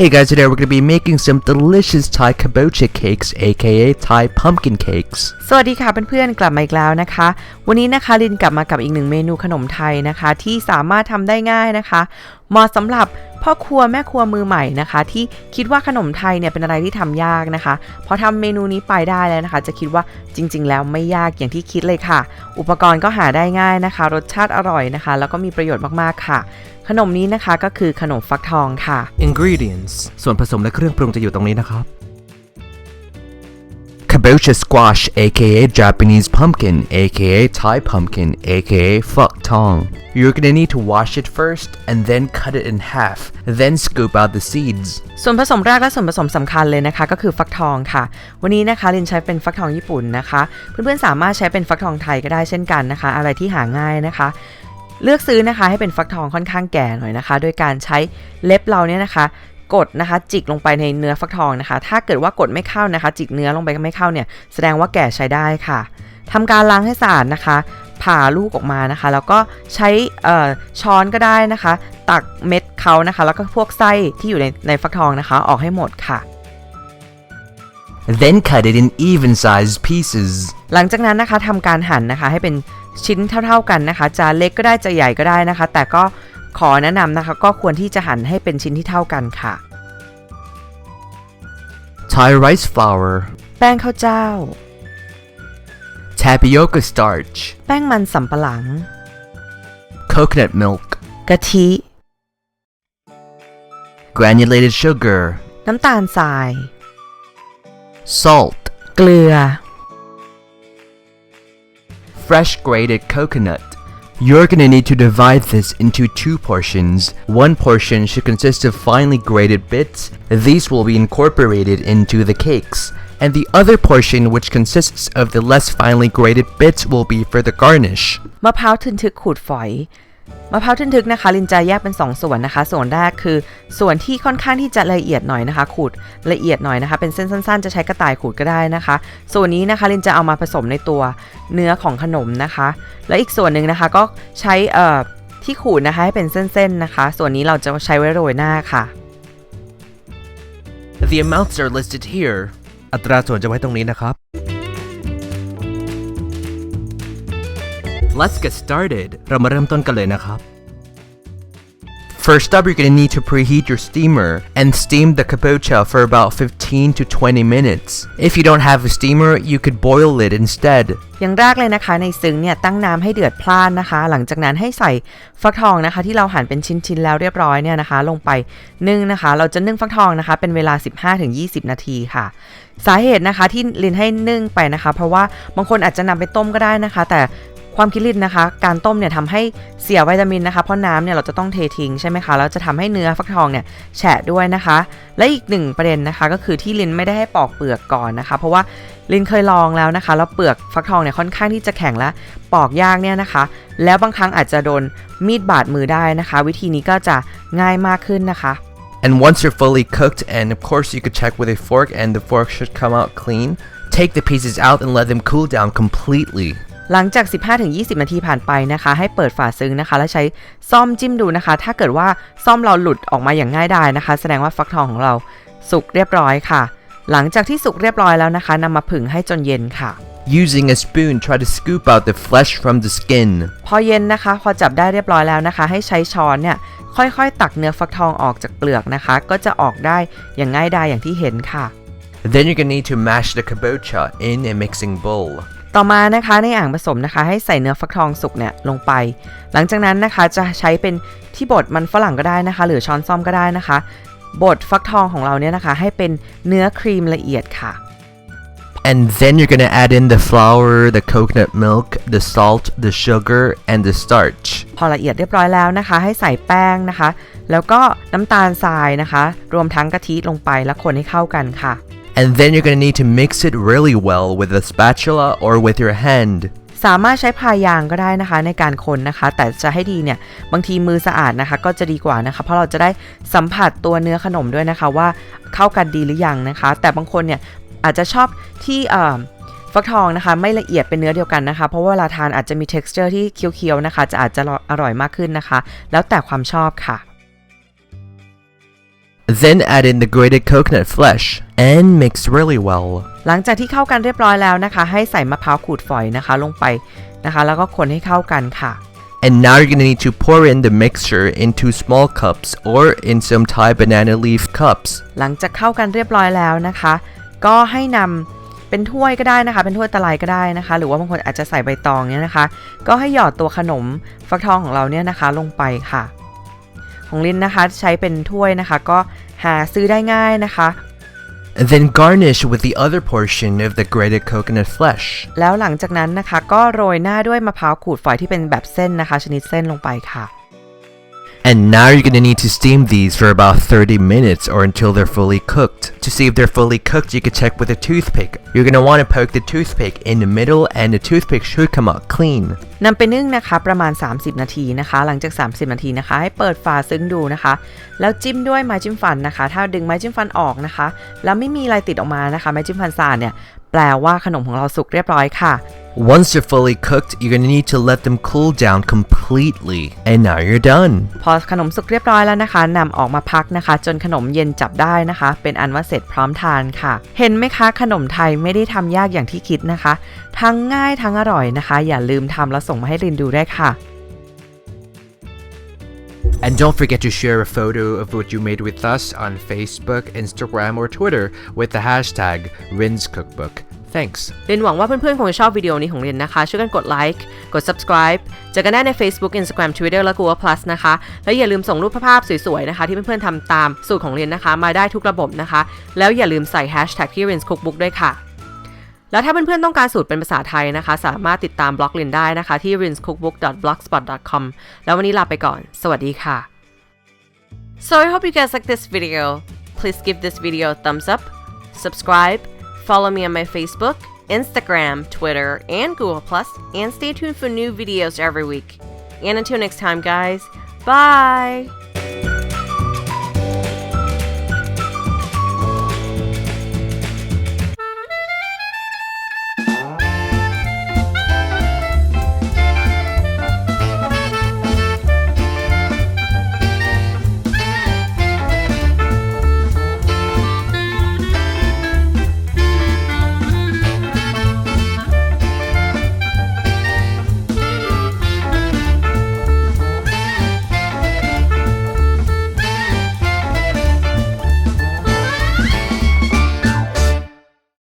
Hey guys, today we're gonna be making some delicious Thai kabocha cakes, aka Thai pumpkin cakes. สวัสดีค่ะเพื่อนๆ กลับมาอีกแล้วนะคะ วันนี้นะคะลินกลับมากับอีกหนึ่งเมนูขนมไทยนะคะ ที่สามารถทำได้ง่ายนะคะ เหมาะสำหรับพ่อครัวแม่ครัวมือใหม่นะคะ ที่คิดว่าขนมไทยเนี่ยเป็นอะไรที่ทำยากนะคะพอทำเมนูนี้ไปได้แล้วนะคะ จะคิดว่าจริง ๆ แล้วไม่ยากอย่างที่คิดเลยค่ะ อุปกรณ์ก็หาได้ง่ายนะคะ รสชาติอร่อยนะคะ แล้วก็มีประโยชน์มากๆค่ะ ขนมนี้นะคะก็คือขนมฟักทองค่ะ Ingredients ส่วนผสมและเครื่องปรุงจะอยู่ตรงนี้นะครับ Kabocha squash, aka Japanese pumpkin, aka Thai pumpkin, aka fuck tong. You're gonna need to wash it first and then cut it in half, then scoop out the seeds. ส่วนผสมแรกและส่วนผสมสำคัญเลยนะคะก็คือฟักทองค่ะ วันนี้นะคะลินใช้เป็นฟักทองญี่ปุ่นนะคะ เพื่อนๆสามารถใช้เป็นฟักทองไทยก็ได้เช่นกันนะคะ อะไรที่หาง่ายนะคะ เลือกซื้อนะคะให้เป็นฟักทองค่อนข้างแก่หน่อยนะคะ โดยการใช้เล็บเราเนี่ยนะคะกดนะคะจิกลงไปในเนื้อฟักทองนะคะ ถ้าเกิดว่ากดไม่เข้านะคะ จิกเนื้อลงไปไม่เข้าเนี่ยแสดงว่าแก่ใช้ได้ค่ะทำการล้างให้สะอาดนะคะ ผ่าลูกออกมานะคะ แล้วก็ใช้เอ่อช้อนก็ได้นะคะ ตักเม็ดเขานะคะ แล้วก็พวกไส้ที่อยู่ในในฟักทองนะคะ ออกให้หมดค่ะ Then cut it in even sized pieces. หลังจากนั้นนะคะทำการหั่นนะคะให้เป็น ชิ้นเท่า ๆกันนะคะ จะเล็กก็ได้จะใหญ่ก็ได้นะคะ แต่ก็ขอแนะนำนะคะ ก็ควรที่จะหั่นให้เป็นชิ้นที่เท่ากันค่ะ Thai rice flour, แป้งข้าวเจ้า tapioca starch, แป้งมันสำปะหลัง coconut milk, กะทิ granulated sugar, น้ำตาลทราย salt, เกลือ fresh grated coconut. You're gonna need to divide this into two portions. One portion should consist of finely grated bits. These will be incorporated into the cakes. And the other portion, which consists of the less finely grated bits, will be for the garnish. มะพร้าวทึนทึกขูดฝอย มะพร้าวทึนทึกนะคะ ลินจะแยกเป็น 2 ส่วนนะคะ ส่วนแรกคือ ส่วนที่ค่อนข้างที่จะละเอียดหน่อยนะคะ ขูดละเอียดหน่อยนะคะ เป็นเส้นสั้น ๆ จะใช้กระต่ายขูดก็ได้นะคะ ส่วนนี้นะคะลินจะเอามาผสมในตัวเนื้อของขนมนะคะ และอีกส่วนหนึ่งนะคะก็ใช้เอ่อที่ขูดนะคะให้เป็นเส้นๆนะคะ ส่วนนี้เราจะใช้ไว้โรยหน้าค่ะ The amounts are listed here. อัตราส่วนจะไว้ตรงนี้นะครับ Let's get started เรามาเริ่มต้นกันเลยนะครับ First up, you're going to need to preheat your steamer and steam the kabocha for about 15 to 20 minutes. If you don't have a steamer, you could boil it instead. อย่างแรกเลยนะคะในซึ้งเนี่ยตั้งน้ำให้เดือดพล่านนะคะ หลังจากนั้นให้ใส่ฟักทองนะคะ ที่เราหั่นเป็นชิ้นๆแล้วเรียบร้อยเนี่ยนะคะ ลงไปนึ่งนะคะ เราจะนึ่งฟักทองนะคะ เป็นเวลา 15-20 นาทีค่ะ สาเหตุนะคะที่ลินให้นึ่งไปนะคะ เพราะว่าบางคนอาจจะนำไปต้มก็ได้นะคะ แต่ ความคิดลินนะคะ การต้มเนี่ยทำให้เสียวิตามินนะคะ เพราะน้ำเนี่ยเราจะต้องเททิ้งใช่ไหมคะแล้วจะทำให้เนื้อฟักทองเนี่ยแฉะด้วยนะคะ และอีกหนึ่งประเด็นนะคะ ก็คือที่ลินไม่ได้ให้ปอกเปลือกก่อนนะคะ เพราะว่าลินเคยลองแล้วนะคะแล้วเปลือกฟักทองเนี่ยค่อนข้างที่จะแข็งและปอกยากเนี่ยนะคะ แล้วบางครั้งอาจจะโดนมีดบาดมือได้นะคะ วิธีนี้ก็จะง่ายมากขึ้นนะคะ And once they're fully cooked, and of course you could check with a fork and the fork should come out clean, take the pieces out and let them cool down completely. หลังจาก 15-20 นาทีผ่านไปนะคะ ให้เปิดฝาซึ้งนะคะ แล้วใช้ซ่อมจิ้มดูนะคะ ถ้าเกิดว่าซ่อมเราหลุดออกมาอย่างง่ายดายนะคะ แสดงว่าฟักทองของเราสุกเรียบร้อยค่ะ หลังจากที่สุกเรียบร้อยแล้วนะคะนำมาผึ่งให้จนเย็นค่ะ Using a spoon, try to scoop out the flesh from the skin. พอเย็นนะคะ พอจับได้เรียบร้อยแล้วนะคะ ให้ใช้ช้อนเนี่ยค่อยๆ ตักเนื้อฟักทองออกจากเปลือกนะคะ ก็จะออกได้อย่างง่ายดายอย่างที่เห็นค่ะ Then you're gonna need to mash the kabocha in a mixing bowl. ต่อมานะคะในอ่างผสมนะคะให้ใส่เนื้อฟักทองสุกเนี่ยลงไป หลังจากนั้นนะคะจะใช้เป็นที่บดมันฝรั่งก็ได้นะคะ หรือช้อนซ่อมก็ได้นะคะบดฟักทองของเราเนี่ยนะคะ ให้เป็นเนื้อครีมละเอียดค่ะ And then you're gonna add in the flour, the coconut milk, the salt, the sugar, and the starch. พอละเอียดเรียบร้อยแล้วนะคะ ให้ใส่แป้งนะคะ แล้วก็น้ำตาลทรายนะคะ รวมทั้งกะทิลงไปแล้วคนให้เข้ากันค่ะ And then you're gonna need to mix it really well with a spatula or with your hand. สามารถใช้พายางก็ได้นะคะในการคนนะคะ แต่จะให้ดีเนี่ยบางทีมือสะอาดนะคะ ก็จะดีกว่านะคะ เพราะเราจะได้สัมผัสตัวเนื้อขนมด้วยนะคะว่าเข้ากันดีหรือยังนะคะ แต่บางคนเนี่ยอาจจะชอบที่ฟักทองนะคะไม่ละเอียดเป็นเนื้อเดียวกันนะคะ เพราะว่าเวลาทานอาจจะมี texture ที่เคี้ยวๆนะคะ จะอาจจะอร่อยมากขึ้นนะคะ แล้วแต่ความชอบค่ะ Then add in the grated coconut flesh and mix really well. หลังจากที่เข้ากันเรียบร้อยแล้วนะคะ ให้ใส่มะพร้าวขูดฝอยนะคะลงไปนะคะ แล้วก็คนให้เข้ากันค่ะ And now you're gonna need to pour in the mixture into small cups or in some Thai banana leaf cups. หลังจากเข้ากันเรียบร้อยแล้วนะคะ ก็ให้นำเป็นถ้วยก็ได้นะคะ เป็นถ้วยตะไลก็ได้นะคะ หรือว่าบางคนอาจจะใส่ใบตองเนี่ยนะคะ ก็ให้หยอดตัวขนมฟักทองของเราเนี่ยนะคะลงไปค่ะ ของลินนะคะใช้เป็นถ้วยนะคะ ก็หาซื้อได้ง่ายนะคะ Then garnish with the other portion of the grated coconut flesh. แล้วหลังจากนั้นนะคะ ก็โรยหน้าด้วยมะพร้าวขูดฝอยที่เป็นแบบเส้นนะคะ ชนิดเส้นลงไปค่ะ And now you're gonna need to steam these for about 30 minutes or until they're fully cooked. To see if they're fully cooked, you can check with a toothpick. You're gonna wanna poke the toothpick in the middle and the toothpick should come out clean. นำไปนึ่งนะคะประมาณ 30 นาทีนะคะ หลังจาก 30 นาทีนะคะ ให้เปิดฝาซึ้งดูนะคะ แล้วจิ้มด้วยไม้จิ้มฟันนะคะ ถ้าดึงไม้จิ้มฟันออกนะคะ แล้วไม่มีอะไรติดออกมานะคะ ไม้จิ้มฟันสะอาดเนี่ย แปลว่าขนมของเราสุกเรียบร้อยค่ะ Once they're fully cooked, you're gonna need to let them cool down completely. And now you're done. พอขนมสุกเรียบร้อยแล้วนะคะนำออกมาพักนะคะ จนขนมเย็นจับได้นะคะ เป็นอันว่าเสร็จพร้อมทานค่ะ เห็นไหมคะ ขนมไทยไม่ได้ทำยากอย่างที่คิดนะคะ ทั้งง่ายทั้งอร่อยนะคะ อย่าลืมทำแล้วส่งมาให้รินดูได้วยค่ะ And don't forget to share a photo of what you made with us on Facebook, Instagram, or Twitter with the hashtag RinsCookbook. Thanks. เรียนหวังว่าเพื่อนๆ คงจะชอบวิดีโอนี้ของเรียนนะคะ ช่วยกันกดไลค์ กด subscribe เจอกันได้ใน Facebook Instagram Twitter และ Google Plus นะคะ แล้วอย่าลืมส่งรูปภาพสวยๆ นะคะ ที่เพื่อนๆทำตามสูตรของเรียนนะคะ มาได้ทุกระบบนะคะ แล้วอย่าลืมใส่ hashtag ที่ Rin's Cookbook ด้วยค่ะ แล้วถ้าเพื่อนๆต้องการสูตรเป็นภาษาไทยนะคะ สามารถติดตามบล็อกเรียนได้นะคะ ที่ rinscookbook.blogspot.com แล้ววันนี้ลาไปก่อน สวัสดีค่ะ So I hope you guys like this video. Please give this video a thumbs up, subscribe, follow me on my Facebook, Instagram, Twitter, and Google Plus, and stay tuned for new videos every week. And until next time, guys, bye!